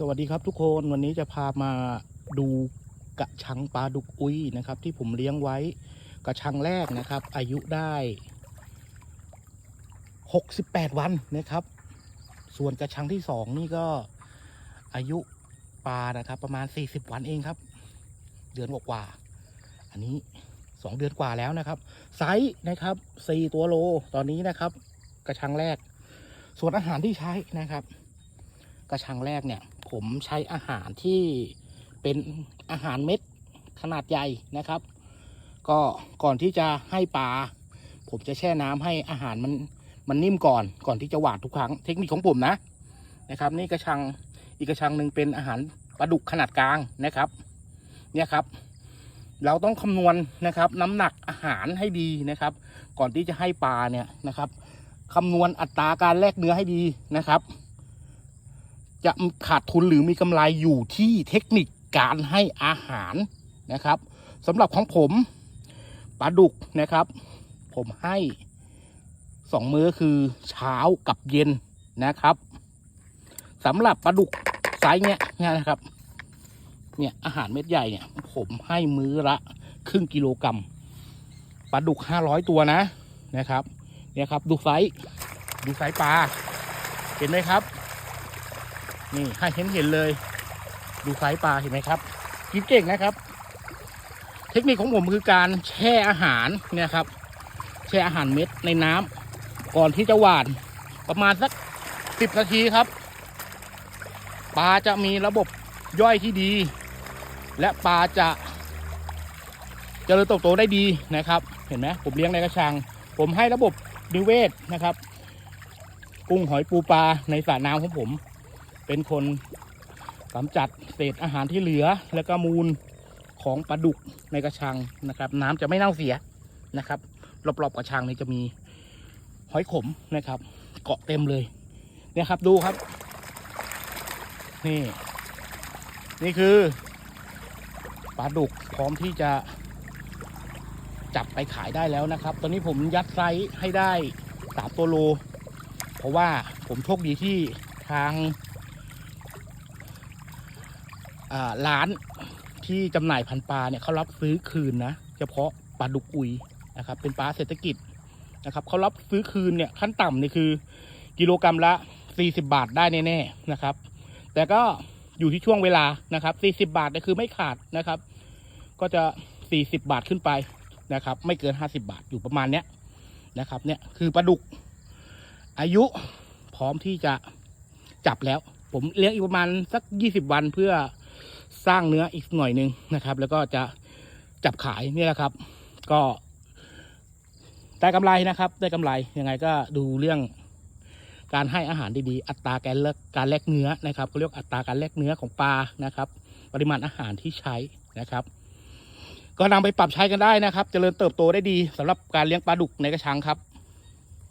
สวัสดีครับทุกคนวันนี้จะพามาดูกระชังปลาดุกอุ้ยนะครับ ที่ผมเลี้ยงไว้กระชังแรกนะครับ อายุได้ 68 วันนะครับ ส่วนกระชังที่สองนี่ก็อายุปลานะครับ ประมาณ 40 วันเองครับ เดือนกว่าอันนี้ 2 เดือนกว่าแล้วนะครับ ไซส์นะครับ 4 ตัวโลตอนนี้นะครับ กระชังแรก ส่วนอาหารที่ใช้นะครับ กระชังแรกเนี่ย ผมใช้อาหารที่เป็นอาหารเม็ดขนาดใหญ่นะครับ ก็ก่อนที่จะให้ปลาผมจะแช่น้ำให้อาหารมันมันนิ่มก่อนก่อนที่จะหวานทุกครั้งเทคนิคของผมนะนะครับ นี่กระชังอีกกระชังหนึ่งเป็นอาหารปลาดุกขนาดกลางนะครับ เนี่ยครับ เราต้องคำนวณนะครับ น้ำหนักอาหารให้ดีนะครับ ก่อนที่จะให้ปลาเนี่ยนะครับคำนวณอัตราการแลกเนื้อให้ดีนะครับ จะขาดทุนหรือมีกำไรอยู่ที่เทคนิคการให้อาหารนะครับสำหรับของผมปลาดุกนะครับ ผมให้สองมื้อคือเช้ากับเย็นนะครับสำหรับปลาดุกไซส์เนี้ยเนี่ยนะครับ เนี่ยอาหารเม็ดใหญ่เนี่ย ผมให้มื้อละครึ่งกิโลกรัมปลาดุกห้าร้อยตัวนะนะครับ เนี่ยครับ ดูไซส์ดูไซส์ปลาเห็นไหมครับ นี่ให้เห็นเห็นเลย ดูไซส์ปลาเห็นไหมครับกินเก่งนะครับ เทคนิคของผมคือการแช่อาหารเนี่ยครับ แช่อาหารเม็ดในน้ำก่อนที่จะหวานประมาณสักสิบนาทีครับปลาจะมีระบบย่อยที่ดี และปลาจะเจริญเติบโตได้ดีนะครับ เห็นไหมผมเลี้ยงในกระชัง ผมให้ระบบนิเวศนะครับ กุ้งหอยปูปลาในสระน้ำของผม เป็นคนกำจัดเศษอาหารที่เหลือ แล้วก็มูลของปลาดุกในกระชังนะครับ น้ำจะไม่เน่าเสียนะครับรอบๆกระชังนี่จะมีหอยขมนะครับ เกาะเต็มเลยเนี่ยครับดูครับ นี่ นี่คือปลาดุกพร้อมที่จะจับไปขายได้แล้วนะครับ ตอนนี้ผมยัดไซส์ให้ได้สามตัวโล เพราะว่าผมโชคดีที่ทาง ร้านที่จำหน่ายพันปลาเนี่ยเขารับซื้อคืนนะเฉพาะปลาดุกอุยนะครับ เป็นปลาเศรษฐกิจนะครับเขารับซื้อคืนเนี่ยขั้นต่ำเนี่ยคือ กิโลกรรัมละ 40 บาทได้แน่ๆนะครับ แต่ก็อยู่ที่ช่วงเวลานะครับ40 บาทเนี่ยคือไม่ขาดนะครับ ก็จะ 40 บาทขึ้นไปนะครับ ไม่เกิน 50 บาทอยู่ประมาณเนี้ยนะครับเนี่ยคือปลาดุก อายุพร้อมที่จะจับแล้ว ผมเลี้ยงอีกประมาณสัก 20 วันเพื่อ สร้างเนื้ออีกหน่อยหนึ่งนะครับ แล้วก็จะจับขายนี่แหละครับ ก็ได้กำไรนะครับ ได้กำไรยังไงก็ดูเรื่องการให้อาหารดีๆ อัตราการแลกการแลกเนื้อนะครับเขาเรียกอัตราการแลกเนื้อของปลานะครับ ปริมาณอาหารที่ใช้นะครับ ก็นำไปปรับใช้กันได้นะครับเจริญเติบโตได้ดีสำหรับการเลี้ยงปลาดุกในกระชังครับ